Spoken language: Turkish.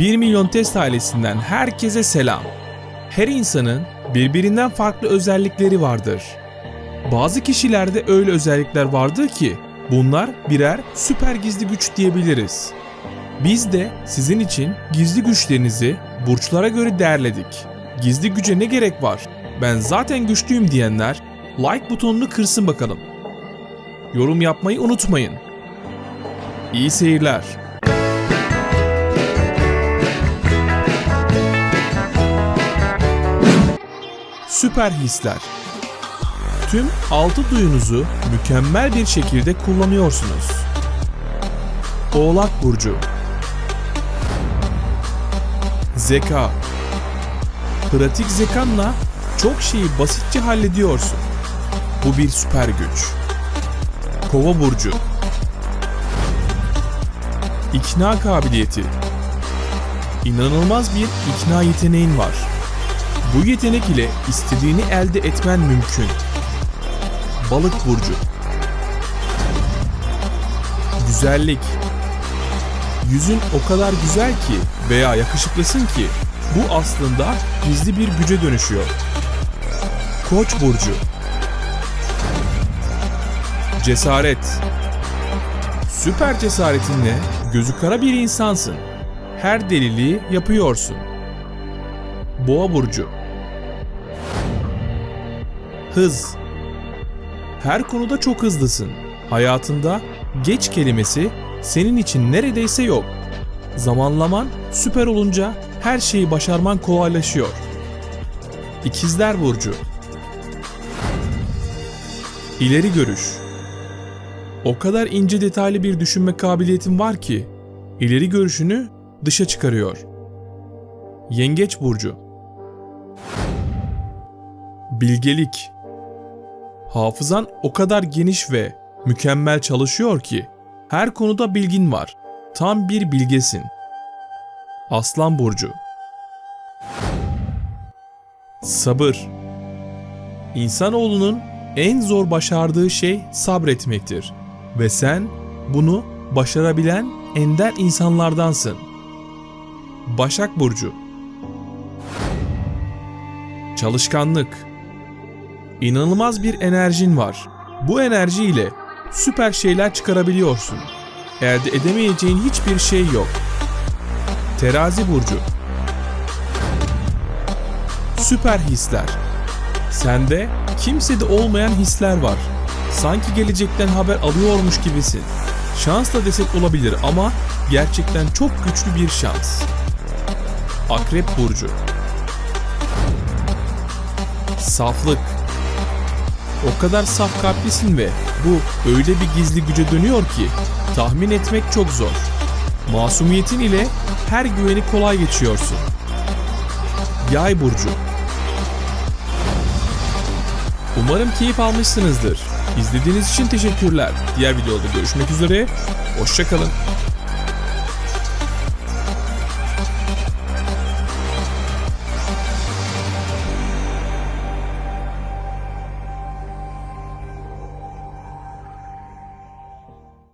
1 milyon test ailesinden herkese selam. Her insanın birbirinden farklı özellikleri vardır. Bazı kişilerde öyle özellikler vardır ki bunlar birer süper gizli güç diyebiliriz. Biz de sizin için gizli güçlerinizi burçlara göre değerledik. Gizli güce ne gerek var? Ben zaten güçlüyüm diyenler like butonunu kırsın bakalım. Yorum yapmayı unutmayın. İyi seyirler. Süper hisler. Tüm altı duyunuzu mükemmel bir şekilde kullanıyorsunuz. Oğlak burcu. Zeka. Pratik zekanla çok şeyi basitçe hallediyorsun. Bu bir süper güç. Kova burcu. İkna kabiliyeti. İnanılmaz bir ikna yeteneğin var. Bu yetenek ile istediğini elde etmen mümkün. Balık burcu. Güzellik. Yüzün o kadar güzel ki veya yakışıklısın ki bu aslında gizli bir güce dönüşüyor. Koç burcu. Cesaret. Süper cesaretinle gözü kara bir insansın. Her deliliği yapıyorsun. Boğa burcu. Hız. Her konuda çok hızlısın. Hayatında geç kelimesi senin için neredeyse yok. Zamanlaman süper olunca her şeyi başarman kolaylaşıyor. İkizler burcu. İleri görüş. O kadar ince detaylı bir düşünme kabiliyetin var ki ileri görüşünü dışa çıkarıyor. Yengeç burcu. Bilgelik. Hafızan o kadar geniş ve mükemmel çalışıyor ki her konuda bilgin var. Tam bir bilgesin. Aslan burcu. Sabır. İnsanoğlunun en zor başardığı şey sabretmektir ve sen bunu başarabilen ender insanlardansın. Başak burcu. Çalışkanlık. İnanılmaz bir enerjin var. Bu enerji ile süper şeyler çıkarabiliyorsun. Elde edemeyeceğin hiçbir şey yok. Terazi burcu. Süper hisler. Sende kimsede olmayan hisler var. Sanki gelecekten haber alıyormuş gibisin. Şans da desek olabilir ama gerçekten çok güçlü bir şans. Akrep burcu. Saflık. O kadar saf kalplisin ve bu öyle bir gizli güce dönüyor ki tahmin etmek çok zor. Masumiyetin ile her güveni kolay geçiyorsun. Yay burcu. Umarım keyif almışsınızdır. İzlediğiniz için teşekkürler. Diğer videoda görüşmek üzere. Hoşçakalın.